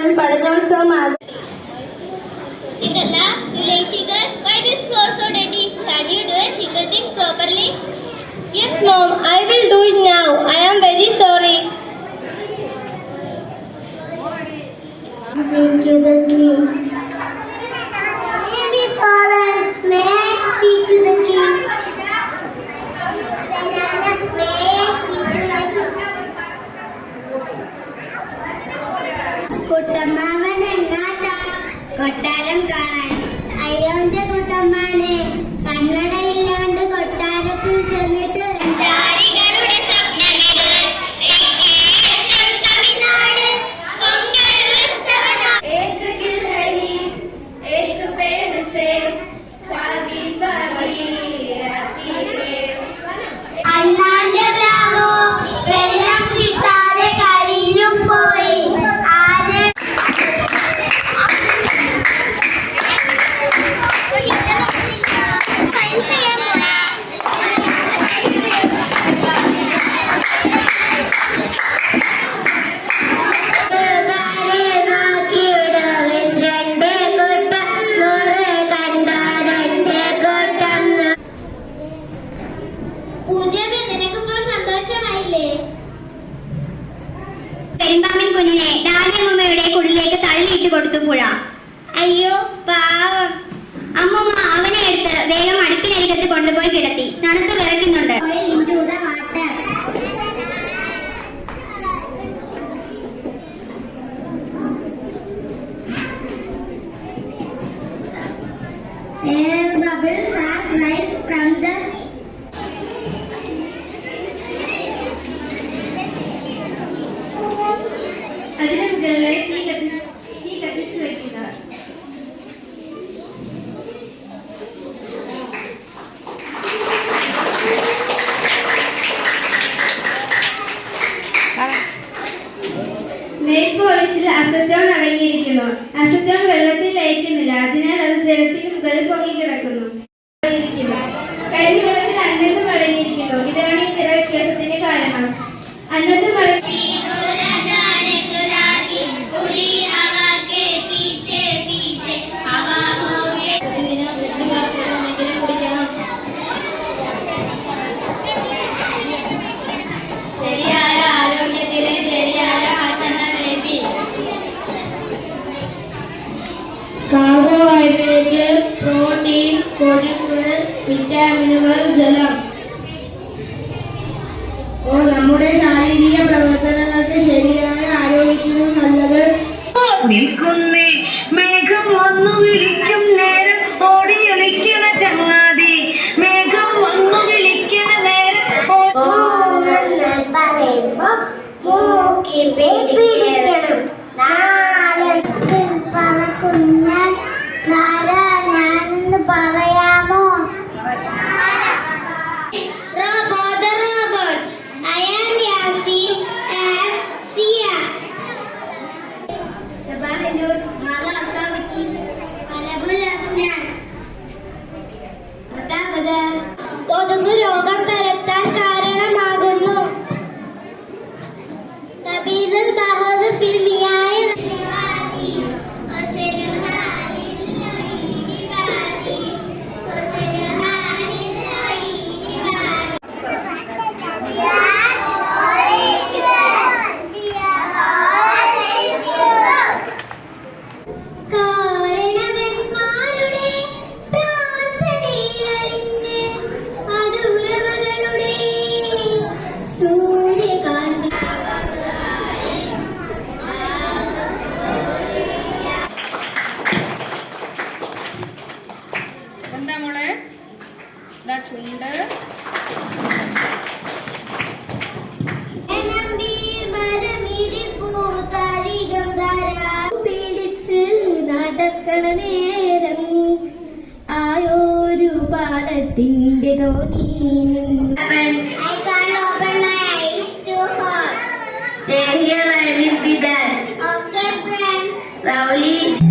children pardon from others. Little you Sigar, why this floor so dirty? Can you do a single thing properly? Yes, mom, I will do it now. I am very sorry. Thank you, the king. പെരുമ്പാമ്പൻ കുഞ്ഞിനെ ഡാലിയമ്മയുടെ കുടിലേക്ക് തള്ളിയിട്ട് കൊടുത്തു പുഴ അയ്യോ പാവം. അമ്മമ്മ അവനെ എടുത്ത് വേഗം അടുപ്പിനരികത്ത് കൊണ്ടുപോയി കിടത്തി. തണുത്ത് വിറയ്ക്കുന്നുണ്ട്. Air bubbles are rise from മുകളിലായി തീ കത്തി തീ കത്തിച്ചു വയ്ക്കുക നെയിൽ പോളിഷിൽ അസറ്റോൺ അടങ്ങിയിരിക്കുന്നു. അസറ്റോൺ വെള്ളത്തിൽ ലയിക്കുന്നില്ല. അതിനാൽ അത് ജലത്തിന് മുകളിൽ പൊങ്ങിക്കിടക്കുന്നു. കരിവെള്ളത്തിൽ അന്നസം അടങ്ങിയിരിക്കുന്നു. ഇതാണ് ഈ നിറ വ്യത്യാസത്തിന് കാരണം. അന്നസം അടങ്ങി നിൽക്കുന്നേ. മേഘം വന്നു വിളിക്കും നേരം. ഓടിയൊളിക്കണ ചങ്ങാതി. മേഘം വന്നു വിളിക്കണ നേരം. പറയുമ്പോ മൂക്കിലെ Bangalore കൊടുത്ത് നേരം ആയോരു പാലത്തിന്റെ തോണി Stay here, I will be back. Okay, friend. Lovely.